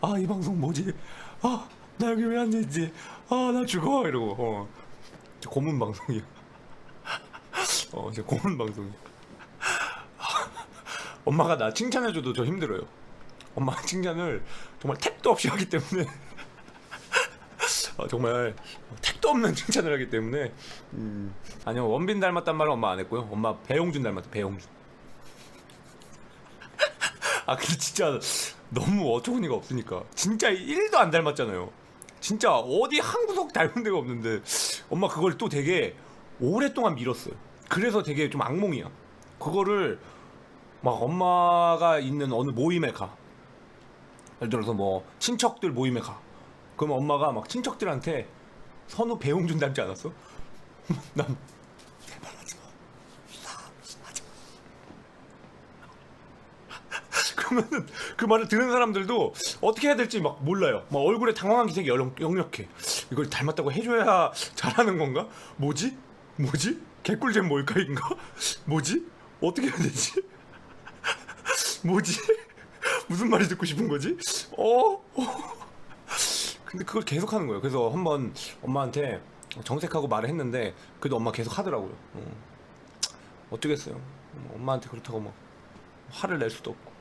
아 이 방송 뭐지? 아 나 여기 왜 앉아있지? 아 나 죽어 이러고 어. 저 고문 방송이야 어 이제 고문 방송이야 엄마가 나 칭찬해줘도 저 힘들어요 엄마가 칭찬을 정말 택도 없이 하기 때문에 어, 정말 택도 없는 칭찬을 하기 때문에 음, 아니요 원빈 닮았단 말은 엄마 안 했고요. 엄마 배용준 닮았다 배용준. 아 근데 진짜 너무 어처구니가 없으니까. 진짜 1도 안 닮았잖아요. 진짜 어디 한 구석 닮은 데가 없는데 엄마 그걸 또 되게 오랫동안 밀었어요. 그래서 되게 좀 악몽이야. 그거를 막 엄마가 있는 어느 모임에 가. 예를 들어서 뭐 친척들 모임에 가 그럼 엄마가 막 친척들한테 선우 배용준 닮지 않았어? 난 제발 하지 마 하지 마 그러면은 그 말을 듣는 사람들도 어떻게 해야 될지 막 몰라요. 막 얼굴에 당황한 기색이 역- 역력해. 이걸 닮았다고 해줘야 잘하는 건가? 뭐지? 뭐지? 개꿀잼 뭘까인가? 뭐지? 어떻게 해야 되지? 뭐지? 무슨 말이 듣고 싶은 거지? 어? 어? 근데 그걸 계속 하는 거예요. 그래서 한번 엄마한테 정색하고 말을 했는데 그래도 엄마 계속 하더라고요. 어. 어쩌겠어요. 엄마한테 그렇다고 막 화를 낼 수도 없고.